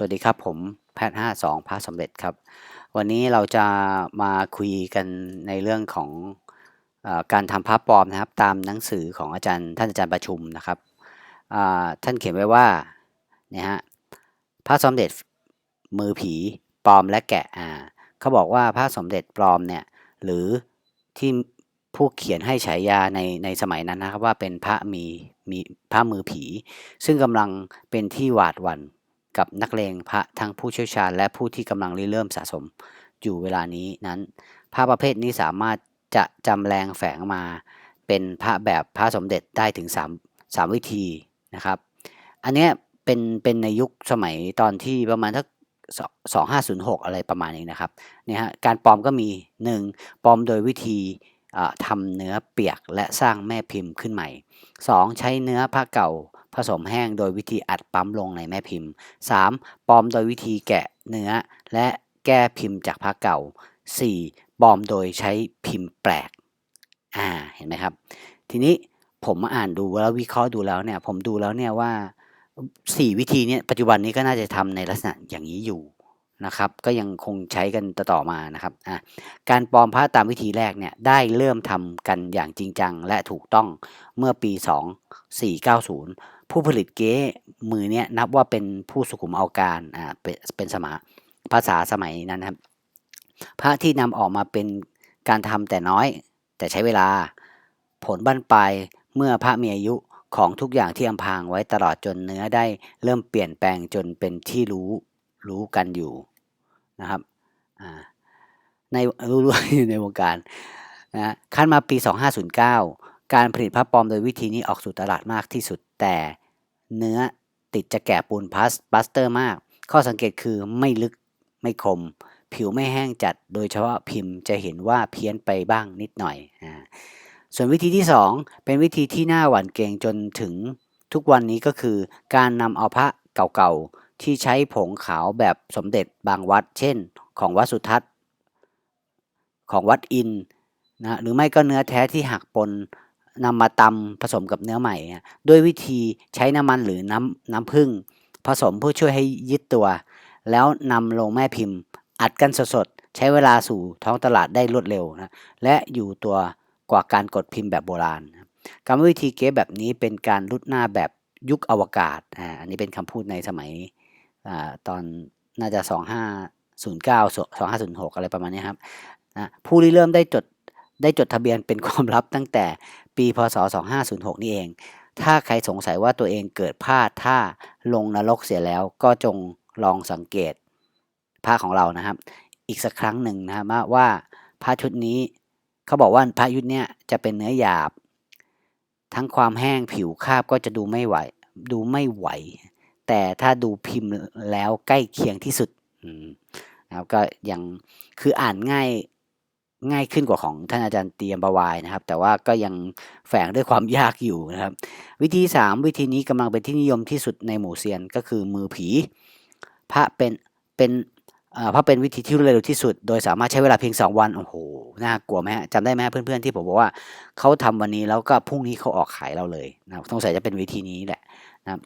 สวัสดีครับผมแพทย์52พระสมเด็จครับ วันนี้เราจะมาคุยกันในเรื่องของอการทำพระปลอมนะครับ ตามหนังสือของอาจารย์ท่านอาจารย์ประชุมนะครับท่านเขียนไว้ว่าเนี่ยฮะพระสมเด็จมือผีปลอมและแกะอ่าเขาบอกว่าพระสมเด็จปลอมเนี่ยหรือที่ผู้เขียนให้ฉายาในในสมัยนั้นนะครับว่าเป็นพระมีมีพระมือผี ซึ่งกำลังเป็นที่หวาดหวั่น กับนักเลงพระทั้งผู้เชี่ยวชาญ และผู้ที่กำลังริเริ่มสะสมอยู่เวลานี้นั้นพระประเภทนี้สามารถจะจำแรงแฝงมาเป็นพระแบบพระสมเด็จได้ถึง3 3วิธีนะครับ อันเนี้ยเป็นเป็นในยุคสมัยตอนที่ประมาณทัก2506 อะไรประมาณนี้นะครับเนี่ยฮะการปลอมก็มี 1. ปลอมโดยวิธีทำเนื้อเปียกและสร้างแม่พิมพ์ขึ้นใหม่ 2. ใช้เนื้อผ้าเก่า ผสมแห้งโดยวิธีอัดปั๊มลงในแม่พิมพ์ 3. ปลอมโดยวิธีแกะเนื้อ และแก้พิมพ์จากผ้าเก่า 4. ปลอมโดยใช้พิมพ์แปลก อ่า เห็นไหมครับ ทีนี้ผมมาอ่านดูแล้ววิเคราะห์ดูแล้วเนี่ย ผมดูแล้วเนี่ยว่า 4 วิธีเนี่ยปัจจุบันนี้ก็น่าจะทำในลักษณะอย่างนี้อยู่นะครับ ก็ยังคงใช้กันต่อมานะครับอ่าการปลอมผ้าตามวิธีแรกเนี่ยได้เริ่มทำกันอย่างจริงจังและถูกต้องเมื่อปี 2490 ผู้ผลิตเก๊มือเนี่ยนับว่าเป็นผู้สุขุมเอาการอ่าเป็นเป็นสมาภาษาสมัยนั้นครับ พระที่นำออกมาเป็นการทำแต่น้อย แต่ใช้เวลาผลบั้นปลายเมื่อพระมีอายุของทุกอย่างที่อำพางไว้ตลอดจนเนื้อได้เริ่มเปลี่ยนแปลงจนเป็นที่รู้รู้กันอยู่นะครับอ่าในรู้รู้อยู่ในวงการนะขั้นมาปี 2509 การผลิตพระปลอมโดยวิธีนี้ออกสู่ตลาดมากที่สุด แต่ เนื้อติดจะแกะปูนพลาสบัสเตอร์มาก ข้อสังเกตคือไม่ลึกไม่คม ผิวไม่แห้งจัด โดยเฉพาะพิมพ์จะเห็นว่าเพี้ยนไปบ้างนิดหน่อยอ่าส่วนวิธีที่ 2 เป็นวิธีที่น่าหวั่นเกรงจนถึงทุกวันนี้ก็คือ การนำเอาพระเก่าๆ ที่ใช้ผงขาวแบบสมเด็จบางวัด เช่น ของวัดสุทัศน์ ของวัดอินนะหรือไม่ก็เนื้อแท้ที่หักปน นำมาตำผสมกับเนื้อใหม่ด้วยวิธีใช้น้ำมันหรือน้ำน้ำผึ้งผสมเพื่อช่วยให้ยึดตัว แล้วนำลงแม่พิมพ์ อัดกันสดๆ ใช้เวลาสู่ท้องตลาดได้รวดเร็วนะและอยู่ตัวกว่าการกดพิมพ์แบบโบราณกรรมวิธีเก๊แบบนี้เป็นการรุดหน้าแบบยุคอวกาศอ่าอันนี้เป็นคำพูดในสมัยอ่าตอนน่าจะ 2509 2506 อะไรประมาณนี้ครับนะผู้ริเริ่มได้จด ได้จดทะเบียนเป็นความลับตั้งแต่ปีพศ 2506 นี่เอง ถ้าใครสงสัยว่าตัวเองเกิดพลาดถ้าลงนรกเสียแล้วก็จงลองสังเกตผ้าของเรานะครับ อีกสักครั้งหนึ่งนะครับว่าผ้าชุดนี้เขาบอกว่าผ้าชุดเนี้ยจะเป็นเนื้อหยาบ ทั้งความแห้งผิวคาบก็จะดูไม่ไหว ดูไม่ไหว แต่ถ้าดูพิมพ์แล้วใกล้เคียงที่สุดอืมนะครับก็ยังคืออ่านง่าย ง่ายขึ้นกว่าของท่านอาจารย์เตรียมบวายนะครับ แต่ว่าก็ยังแฝงด้วยความยากอยู่นะครับ วิธี 3 วิธีนี้กำลังเป็นที่นิยมที่สุดในหมู่เซียนก็คือมือผี พระเป็นเป็นพระเป็นวิธีที่รวดเร็วที่สุด โดยสามารถใช้เวลาเพียง 2 วันโอ้โหน่ากลัวไหมฮะจำได้ไหมเพื่อนๆที่ผมบอกว่าเขาทำวันนี้แล้วก็พรุ่งนี้เขาออกขายเราเลยนะครับสงสัยจะเป็นวิธีนี้แหละนะครับ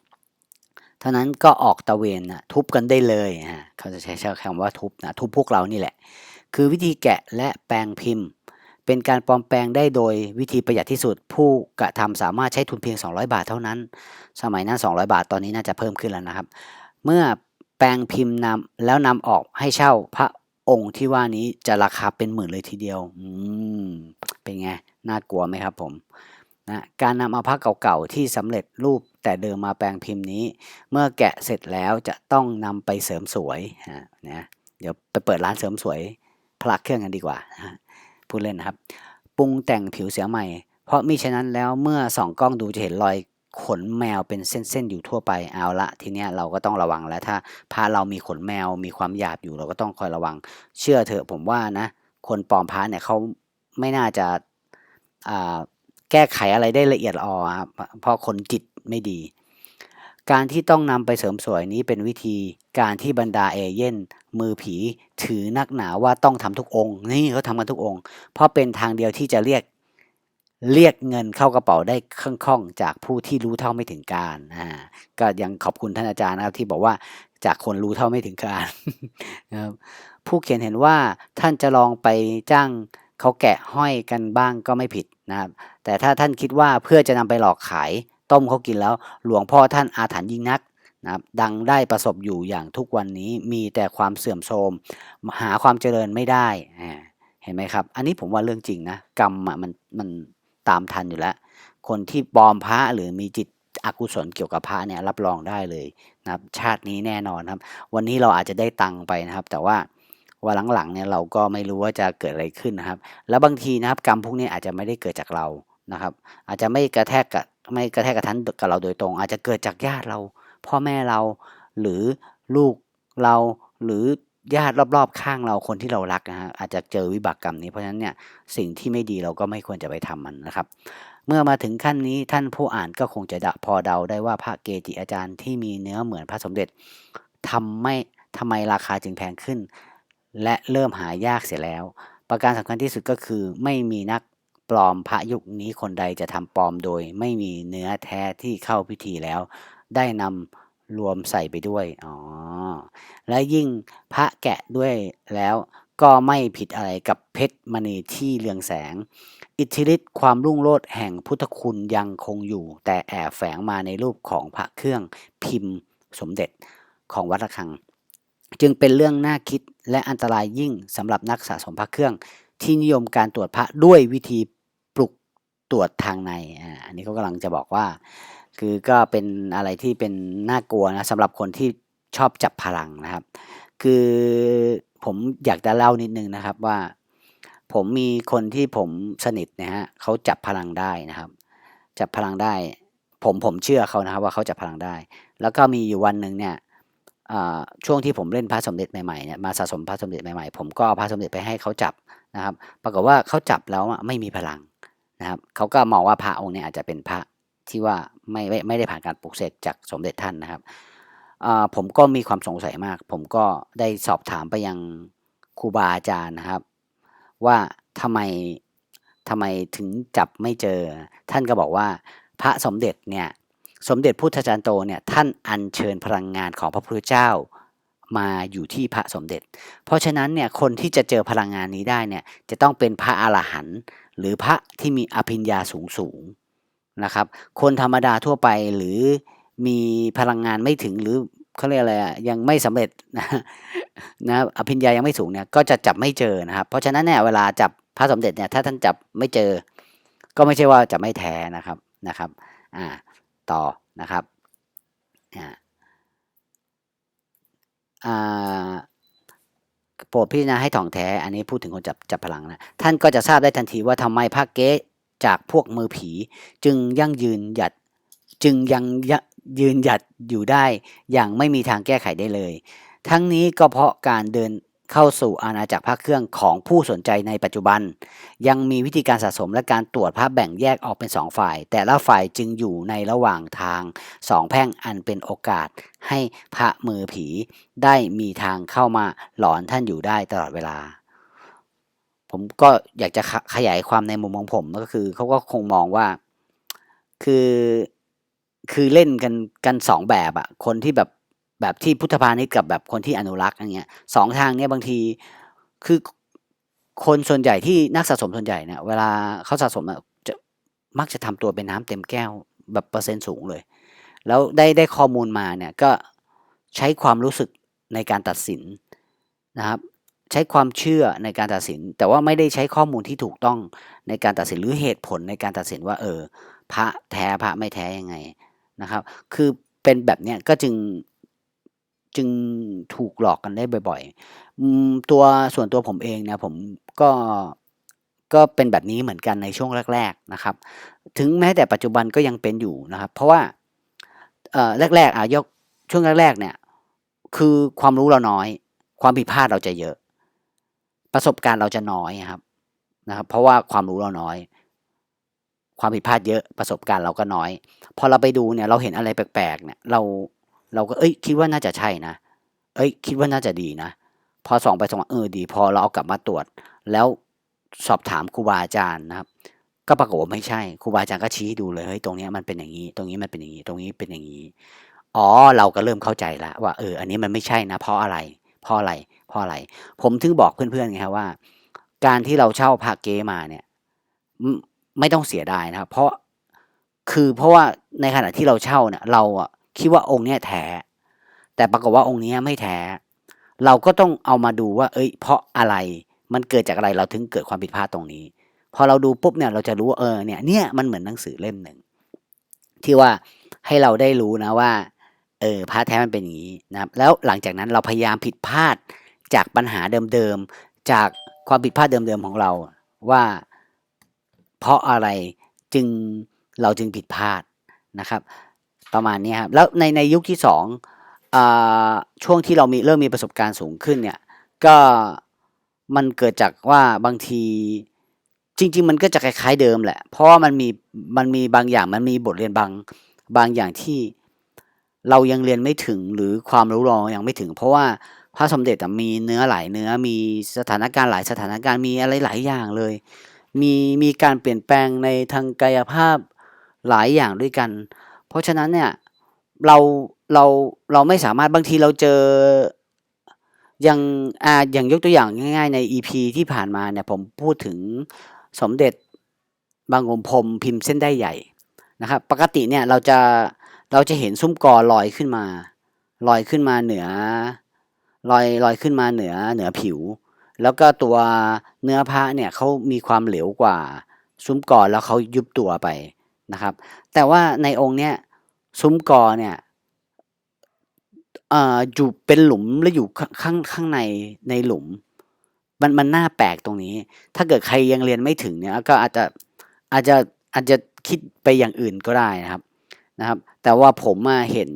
ท่านั้นก็ออกตะเวนนะทุบกันได้เลยฮะเขาจะใช้คำว่าทุบนะทุบพวกเรานี่แหละ คือวิธีแกะและแปลงพิมพ์ เป็นการปลอมแปลงได้โดยวิธีประหยัดที่สุด ผู้กระทำสามารถใช้ทุนเพียง 200 บาทเท่านั้น สมัยนั้น 200 บาทตอนนี้น่าจะเพิ่มขึ้นแล้วนะครับ เมื่อแปลงพิมพ์นำแล้วนำออกให้เช่าพระองค์ที่ว่านี้จะราคาเป็นหมื่นเลยทีเดียว อืม เป็นไง น่ากลัวไหมครับผม นะ การนำเอาพระเก่าๆที่สำเร็จรูปแต่เดิมมาแปลงพิมพ์นี้ เมื่อแกะเสร็จแล้วจะต้องนำไปเสริมสวยนะ เดี๋ยวไปเปิดร้านเสริมสวย พลักเครื่องกันดีกว่าพูดเล่นนะครับ ปรุงแต่งผิวเสียใหม่ เพราะมิฉะนั้นแล้วเมื่อส่องกล้องดูจะเห็นรอยขนแมวเป็นเส้นๆอยู่ทั่วไปเอาละทีเนี้ยเราก็ต้องระวังแล้วถ้าพาเรามีขนแมวมีความหยาบอยู่เราก็ต้องคอยระวัง เชื่อเถอะผมว่านะ คนปลอมพระเนี่ยเขาไม่น่าจะแก้ไขอะไรได้ละเอียดอ่อครับเพราะคนจิตไม่ดี การที่ต้องนำไปเสริมสวยนี้เป็นวิธีการที่บรรดาเอเย่นมือผีถือนักหนาว่าต้องทำทุกองค์ นี่เขาทำกันทุกองค์ เพราะเป็นทางเดียวที่จะเรียกเรียกเงินเข้ากระเป๋าได้คล่องๆ จากผู้ที่รู้เท่าไม่ถึงการอ่าก็ยังขอบคุณท่านอาจารย์นะครับที่บอกว่าจากคนรู้เท่าไม่ถึงการนะครับผู้เขียนเห็นว่าท่านจะลองไปจ้างเขาแกะห้อยกันบ้างก็ไม่ผิดนะครับ แต่ถ้าท่านคิดว่าเพื่อจะนำไปหลอกขาย ต้มเขากินแล้ว หลวงพ่อท่านอาถรรพ์ยิ่งนักนะครับดังได้ประสบอยู่อย่างทุกวันนี้มีแต่ความเสื่อมโทรมหาความเจริญไม่ได้เห็นไหมครับ อันนี้ผมว่าเรื่องจริงนะกรรมมันมันตามทันอยู่แล้ว คนที่ปลอมพระหรือมีจิตอกุศลเกี่ยวกับพระเนี่ยรับรองได้เลยนะครับ ชาตินี้แน่นอนครับ วันนี้เราอาจจะได้ตังค์ไปนะครับ แต่ว่าวันหลังๆเนี่ยเราก็ไม่รู้ว่าจะเกิดอะไรขึ้นนะครับ แล้วบางทีนะครับ กรรมพวกนี้อาจจะไม่ได้เกิดจากเรานะครับ อาจจะไม่กระแทกกับ ไม่กระแทกกระทันกับเราโดยตรง อาจจะเกิดจากญาติเรา พ่อแม่เราหรือลูกเราหรือญาติรอบๆ ข้างเราคนที่เรารักนะฮะอาจจะเจอวิบากกรรมนี้เพราะฉะนั้นเนี่ยสิ่งที่ไม่ดีเราก็ไม่ควรจะไปทำมันนะครับ เมื่อมาถึงขั้นนี้ท่านผู้อ่านก็คงจะพอเดาได้ว่าพระเกจิอาจารย์ที่มีเนื้อเหมือนพระสมเด็จทำไม่ทำไมราคาจึงแพงขึ้น และเริ่มหายากเสียแล้ว ประการสำคัญที่สุดก็คือไม่มีนัก ปลอมพระยุคนี้คนใดจะทำปลอมโดย ไม่มีเนื้อแท้ที่เข้าพิธีแล้ว ได้นำรวมใส่ไปด้วยอ๋อและยิ่งพระแกะด้วยแล้วก็ไม่ผิดอะไรกับเพชรมณีที่เรืองแสง อิทธิฤทธิ์ความรุ่งโรจน์แห่งพุทธคุณยังคงอยู่ แต่แอบแฝงมาในรูปของพระเครื่องพิมพ์สมเด็จของวัดระฆัง จึงเป็นเรื่องน่าคิดและอันตรายยิ่งสำหรับนักสะสมพระเครื่อง ที่นิยมการตรวจพระด้วยวิธี ตรวจทางในอ่าอันนี้เขากำลังจะบอกว่า คือก็เป็นอะไรที่เป็นน่ากลัวนะสำหรับคนที่ชอบจับพลังนะครับ คือผมอยากจะเล่านิดนึงนะครับว่า ผมมีคนที่ผมสนิทนะฮะเขาจับพลังได้นะครับ จับพลังได้ ผมผมเชื่อเขานะครับ ว่าเขาจับพลังได้ แล้วก็มีอยู่วันหนึ่งเนี่ยอ่าช่วงที่ผมเล่นพระสมเด็จใหม่ๆเนี่ยมาสะสมพระสมเด็จใหม่ๆผมก็เอาพระสมเด็จไปให้เขาจับนะครับ ปรากฏว่าเขาจับแล้วไม่มีพลัง นะครับเขาก็มองว่าพระองค์เนี้อาจจะเป็นพระที่ว่าไม่ไม่ไม่ได้ผ่านการปลุกเสกจากสมเด็จท่านนะครับผมก็มีความสงสัยมาก ผมก็ได้สอบถามไปยังครูบาอาจารย์นะครับ ว่าทำไมทำไมถึงจับไม่เจอ ท่านก็บอกว่า พระสมเด็จเนี่ยสมเด็จพุทธจารย์โตเนี่ยท่านอัญเชิญพลังงานของพระพุทธเจ้ามาอยู่ที่พระสมเด็จ เพราะฉะนั้นเนี่ยคนที่จะเจอพลังงานนี้ได้เนี่ยจะต้องเป็นพระอรหันต์ หรือพระที่มีอภิญญาสูงสูงนะครับ คนธรรมดาทั่วไปหรือมีพลังงานไม่ถึงหรือเขาเรียกอะไรยังไม่สำเร็จนะนะอภิญญายังไม่สูงเนี่ยก็จะจับไม่เจอนะครับ เพราะฉะนั้นเนี่ยเวลาจับพระสมเด็จเนี่ยถ้าท่านจับไม่เจอ ก็ไม่ใช่ว่าจะไม่แท้นะครับนะครับอ่าต่อนะครับอ่าอ่า โปรดพิจารณาให้ถ่องแท้ อันนี้พูดถึงคนจับจับพลังนะ ท่านก็จะทราบได้ทันทีว่าทำไมพระเก๊จากพวกมือผี จึงยั่งยืนหยัดจึงยังยยืนหยัดอยู่ได้ อย่างไม่มีทางแก้ไขได้เลย ทั้งนี้ก็เพราะการเดิน เข้าสู่อาณาจักรพระเครื่องของผู้สนใจในปัจจุบัน ยังมีวิธีการสะสมและการตรวจพระแบ่งแยกออกเป็นสองฝ่าย แต่ละฝ่ายจึงอยู่ในระหว่างทางสองแพ่งอันเป็นโอกาส ให้พระมือผีได้มีทางเข้ามาหลอนท่านอยู่ได้ตลอดเวลา ผมก็อยากจะขขยายความในมุมของผมก็คือเขาก็คงมองว่าคือคือเล่นกันกันสองแบบอะคนที่แบบ แบบที่พุทธพาณิชย์กับแบบคนที่อนุรักษ์อย่างเงี้ยสองทางเนี้ยบางทีคือคนส่วนใหญ่ที่นักสะสมส่วนใหญ่เนี่ยเวลาเขาสะสมจะมักจะทำตัวเป็นน้ำเต็มแก้วแบบเปอร์เซ็นต์สูงเลย แล้วได้ได้ข้อมูลมาเนี่ยก็ใช้ความรู้สึกในการตัดสินนะครับ ใช้ความเชื่อในการตัดสิน แต่ว่าไม่ได้ใช้ข้อมูลที่ถูกต้องในการตัดสินหรือเหตุผลในการตัดสินว่า เออ พระแท้พระไม่แท้ยังไงนะครับ คือเป็นแบบเนี้ยก็จึง จึงถูกหลอกกันได้บ่อยๆตัวส่วนตัวผมเองเนี่ยผมก็ก็เป็นแบบนี้เหมือนกันในช่วงแรก ๆนะครับ ถึงแม้แต่ปัจจุบันก็ยังเป็นอยู่นะครับ เพราะว่าเอ่อแรกๆอะยกช่วงแรกๆเนี่ยคือความรู้เราน้อย ความผิดพลาดเราจะเยอะ ประสบการณ์เราจะน้อยครับนะครับ เพราะว่าความรู้เราน้อย ความผิดพลาดเยอะประสบการณ์เราก็น้อย พอเราไปดูเนี่ยเราเห็นอะไรแปลกๆเนี่ยเรา เราก็เอ้ย คิดว่าน่าจะใช่นะ เอ้ย คิดว่าน่าจะดีนะ พอส่องไปส่องมาเออดี พอเราเอากลับมาตรวจ แล้วสอบถามครูบาอาจารย์นะครับ ก็ปรากฏว่าไม่ใช่ครูบาอาจารย์ก็ชี้ดูเลยเฮ้ยตรงนี้มันเป็นอย่างนี้ ตรงนี้มันเป็นอย่างนี้ ตรงนี้เป็นอย่างนี้ อ๋อ เราก็เริ่มเข้าใจล้วว่า เออ อันนี้มันไม่ใช่นะ เพราะอะไร เพราะอะไร เพราะอะไร ผมถึงบอกเพื่อนๆไงครับว่า การที่เราเช่าพระเกมาเนี่ยไม่ต้องเสียดายนะครับ เพราะคือเพราะว่าในขณะที่เราเช่าเนี่ยเราอะ คิดว่าองค์เนี้ยแท้แต่ปรากฏว่าองค์เนี้ยไม่แท้ เราก็ต้องเอามาดูว่า เอ้ย เพราะอะไร มันเกิดจากอะไรเราถึงเกิดความผิดพลาดตรงนี้ พอเราดูปุ๊บเนี่ย เราจะรู้ว่าเออเนี่ย เนี่ยมันเหมือนหนังสือเล่มหนึ่งที่ว่าให้เราได้รู้นะว่า เออพระแท้มันเป็นอย่างงี้นะครับ แล้วหลังจากนั้นเราพยายามผิดพลาดจากปัญหาเดิมๆ จากความผิดพลาดเดิมๆของเราว่า เพราะอะไรจึงเราจึงผิดพลาดนะครับ ประมาณนี้ครับแล้วในในยุคที่2อ่าช่วงที่เรามีเริ่มมีประสบการณ์สูงขึ้นเนี่ยก็มันเกิดจากว่าบางทีจริง ๆ มันก็จะคล้าย ๆ เดิมแหละ เพราะว่ามันมีมันมีบางอย่างมันมีบทเรียนบางบางอย่างที่เรายังเรียนไม่ถึงหรือความรู้เรายังไม่ถึง เพราะว่าพระสมเด็จมีเนื้อหลายเนื้อมีสถานการณ์หลายสถานการณ์มีอะไรหลายอย่างเลย มีมีการเปลี่ยนแปลงในทางกายภาพหลายอย่างด้วยกัน เพราะฉะนั้นเนี่ยเราเราเราไม่สามารถบางทีเราเจออย่างอ่าอย่างยกตัวอย่างง่าย ๆ ใน EP ที่ผ่านมาเนี่ยผมพูดถึงสมเด็จบางกรมพรมพิมพ์เส้นได้ใหญ่นะครับ ปกติเนี่ยเราจะเราจะเห็นซุ้มกอลอยขึ้นมาลอยขึ้นมาเหนือลอยลอยขึ้นมาเหนือเหนือผิว แล้วก็ตัวเนื้อพระเนี่ยเขามีความเหลวกว่า ซุ้มกอแล้วเขายุบตัวไป นะครับ แต่ว่าในองค์เนี้ยซุ้มกอเนี่ยอ่าอยู่เป็นหลุมแล้วอยู่ข้างข้างในในหลุม มันมันน่าแปลกตรงนี้ ถ้าเกิดใครยังเรียนไม่ถึงเนี่ยก็อาจจะอาจจะอาจจะคิดไปอย่างอื่นก็ได้นะครับนะครับ แต่ว่าผมอะเห็น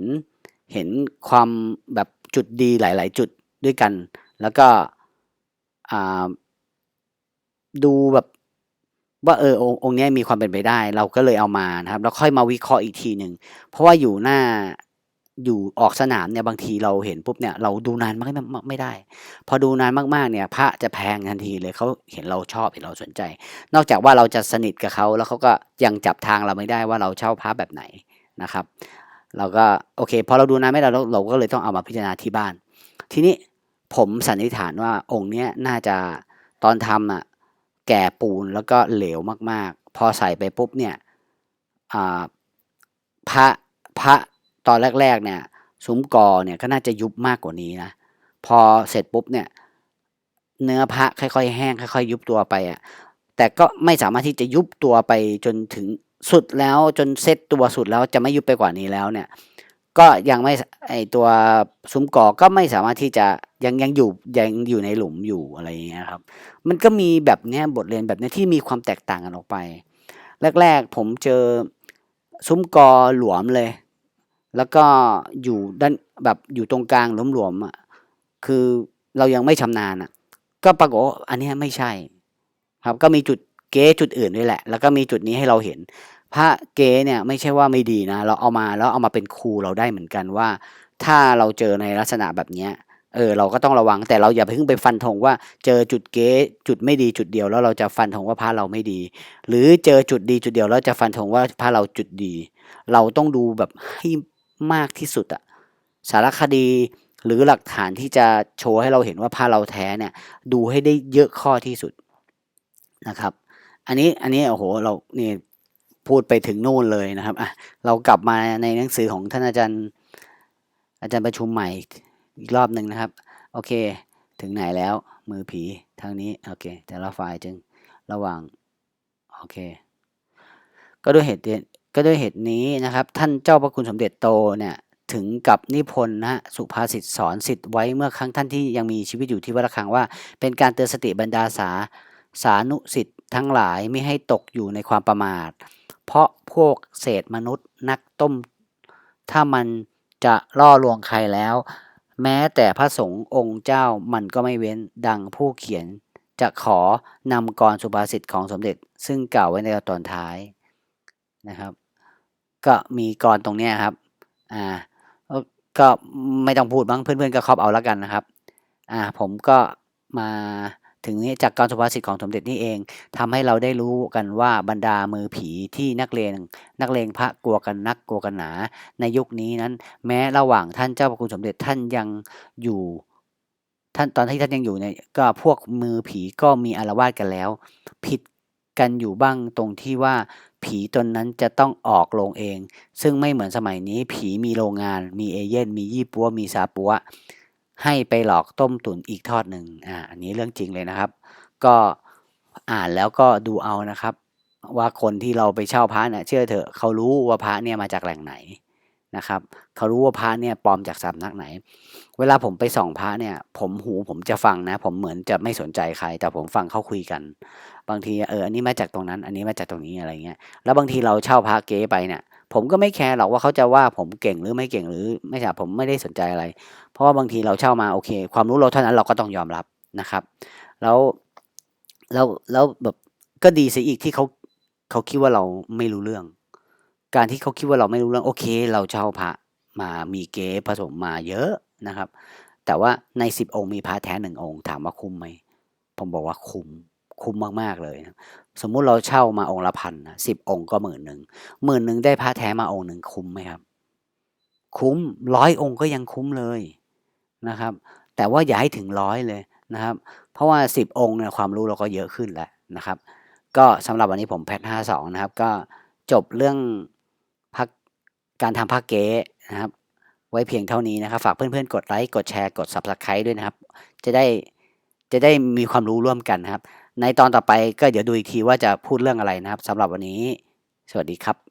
เห็นความแบบจุดดีหลาย ๆ จุดด้วยกัน แล้วก็อ่าดูแบบ ว่าเออองค์องนี้มีความเป็นไปได้ เราก็เลยเอามานะครับ แล้วค่อยมาวิเคราะห์อีกทีหนึ่งเพราะว่าอยู่หน้าอยู่ออกสนามเนี่ยบางทีเราเห็นปุ๊บเนี่ยเราดูนานมากไม่ได้ พอดูนานมากๆเนี่ย พระจะแพงทันทีเลยเขาเห็นเราชอบเห็นเราสนใจ นอกจากว่าเราจะสนิทกับเขาแล้วเขาก็ยังจับทางเราไม่ได้ว่าเราเช่าพระแบบไหนนะครับ เราก็โอเคพอเราดูนานไม่ได้เราเราก็เลยต้องเอามาพิจารณาที่บ้าน ทีนี้ผมสันนิษฐานว่าองค์เนี้ยน่าจะตอนทำอะ แก่ปูนแล้วก็เหลวมาก ๆ พอใส่ไปปุ๊บเนี่ยพระพระตอนแรก ๆ เนี่ยซุ้มกอเนี่ยก็น่าจะยุบมากกว่านี้นะพอเสร็จปุ๊บเนี่ย เนื้อพระค่อย ๆ แห้งค่อย ๆ ยุบตัวไปอะแต่ก็ไม่สามารถที่จะยุบตัวไปจนถึงสุดแล้วจนเซตตัวสุดแล้วจะไม่ยุบไปกว่านี้แล้วเนี่ย ก็ยังไม่ไอตัวซุ้มกอก็ไม่สามารถที่จะยังยังอยู่ยังอยู่ในหลุมอยู่อะไรอย่างเงี้ยครับ มันก็มีแบบเนี้ยบทเรียนแบบเนี้ยที่มีความแตกต่างกันออกไป แรก ๆ ผมเจอซุ้มกอหลวมเลย แล้วก็อยู่ด้านแบบอยู่ตรงกลางหลวมๆอะคือเรายังไม่ชำนาญอะ ก็ปรากฏอันนี้ไม่ใช่ ครับก็มีจุดเก๊จุดอื่นด้วยแหละ แล้วก็มีจุดนี้ให้เราเห็น พระเก๊เนี่ยไม่ใช่ว่าไม่ดีนะ เราเอามาแล้วเอามาเป็นครูเราได้เหมือนกันว่า ถ้าเราเจอในลักษณะแบบเนี้ยเออเราก็ต้องระวังแต่เราอย่าเพิ่งไปฟันธงว่าเจอจุดเก๊จุดไม่ดีจุดเดียวแล้วเราจะฟันธงว่าพระเราไม่ดี หรือเจอจุดดีจุดเดียวแล้วจะฟันธงว่าพระเราจุดดี เราต้องดูแบบให้มากที่สุดอะสารคดีหรือหลักฐานที่จะโชว์ให้เราเห็นว่าพระเราแท้เนี่ย ดูให้ได้เยอะข้อที่สุดนะครับ อันนี้อันนี้โอ้โฮเราเนี่ย พูดไปถึงนู่นเลยนะครับอะเรากลับมาในหนังสือของท่านอาจารย์ อาจารย์ประชุมใหม่อีกรอบหนึ่งนะครับ โอเค ถึงไหนแล้ว มือผีทางนี้ โอเค แต่ละฝ่ายจึงระหว่าง โอเค ก็ด้วยเหตุเก็ด้วยเหตุนี้นะครับ ท่านเจ้าพระคุณสมเด็จโตเนี่ยถึงกับนิพนธ์นะสุภาษิตสอนศิษย์ไว้เมื่อครั้งท่านที่ยังมีชีวิตอยู่ที่วัดระฆังว่า เป็นการเตือนสติบรรดาสาสานุศิษย์ทั้งหลายไม่ให้ตกอยู่ในความประมาท เพราะพวกเศษมนุษย์นักต้ม ถ้ามันจะล่อลวงใครแล้ว แม้แต่พระสงฆ์องค์เจ้ามันก็ไม่เว้นดังผู้เขียน จะขอนำกลสุภาษิตของสมเด็จ ซึ่งกล่าวไว้ในตอนท้ายนะครับ ก็มีกลตรงนี้ครับอ่าก็ไม่ต้องพูดมั้งเพื่อนๆก็ครอบเอาแล้วกันนะครับ อ่าผมก็มา ถึงนี้จากการสุภาษิตของสมเด็จนี่เองทำให้เราได้รู้กันว่าบรรดามือผีที่นักเลงนักเลงพระกลัวกันนักกลัวกันหนา ในยุคนี้นั้น แม้ระหว่างท่านเจ้าพระคุณสมเด็จท่านยังอยู่ ท่านตอนที่ท่านยังอยู่เนี่ยก็พวกมือผีก็มีอารวาสกันแล้ว ผิดกันอยู่บ้างตรงที่ว่าผีตนนั้นจะต้องออกโรงเอง ซึ่งไม่เหมือนสมัยนี้ผีมีโรงงาน มีเอเย่นมียี่ปัวมีซาปัว ให้ไปหลอกต้มตุ๋นอีกทอดหนึ่งอ่าอันนี้เรื่องจริงเลยนะครับ ก็อ่านแล้วก็ดูเอานะครับ ว่าคนที่เราไปเช่าพระเนี่ยเชื่อเถอะเขารู้ว่าพระเนี่ยมาจากแหล่งไหนนะครับเขารู้ว่าพระเนี่ยปลอมจากสำนักไหน เวลาผมไปส่องพระเนี่ย ผมหูผมจะฟังนะ ผมเหมือนจะไม่สนใจใคร แต่ผมฟังเขาคุยกัน บางทีเอออันนี้มาจากตรงนั้น อันนี้มาจากตรงนี้อะไรเงี้ยแล้วบางทีเราเช่าพระเก๊ไปเนี่ย ผมก็ไม่แคร์หรอกว่าเขาจะว่าผมเก่งหรือไม่เก่งหรือ ไม่ใช่ผมไม่ได้สนใจอะไร เพราะว่าบางทีเราเช่ามาโอเค ความรู้เราเท่านั้นเราก็ต้องยอมรับนะครับ แล้วแล้วแล้วแบบก็ดีสิอีกที่เขาเขาคิดว่าเราไม่รู้เรื่อง การที่เขาคิดว่าเราไม่รู้เรื่องโอเค เราเช่าพระมามีเก๊ผสมมาเยอะนะครับ แต่ว่าในสิบองค์มีพระแท้หนึ่งองค์ ถามว่าคุ้มไหมผมบอกว่าคุ้มคุ้มมากๆเลยนะ สมมุติเราเช่ามาองค์ละพันนะสิบองค์ก็หมื่นหนึ่งหมื่นหนึ่งได้พระแท้มาองค์หนึ่งคุ้มไหมครับ คุ้มร้อยองค์ก็ยังคุ้มเลยนะครับ แต่ว่าอย่าให้ถึงร้อยเลยนะครับ เพราะว่าสิบองค์เนี่ยความรู้เราก็เยอะขึ้นแล้วนะครับ ก็สำหรับวันนี้ผมแพทห้าสองนะครับ ก็จบเรื่องพักการทำพักเก๊นะครับ ไว้เพียงเท่านี้นะครับ ฝากเพื่อนๆ กดไลค์กดแชร์กด Subscribe ด้วยนะครับ จะได้จะได้มีความรู้ร่วมกันนะครับ ในตอนต่อไปก็เดี๋ยวดูอีกทีว่าจะพูดเรื่องอะไรนะครับสำหรับวันนี้ สวัสดีครับ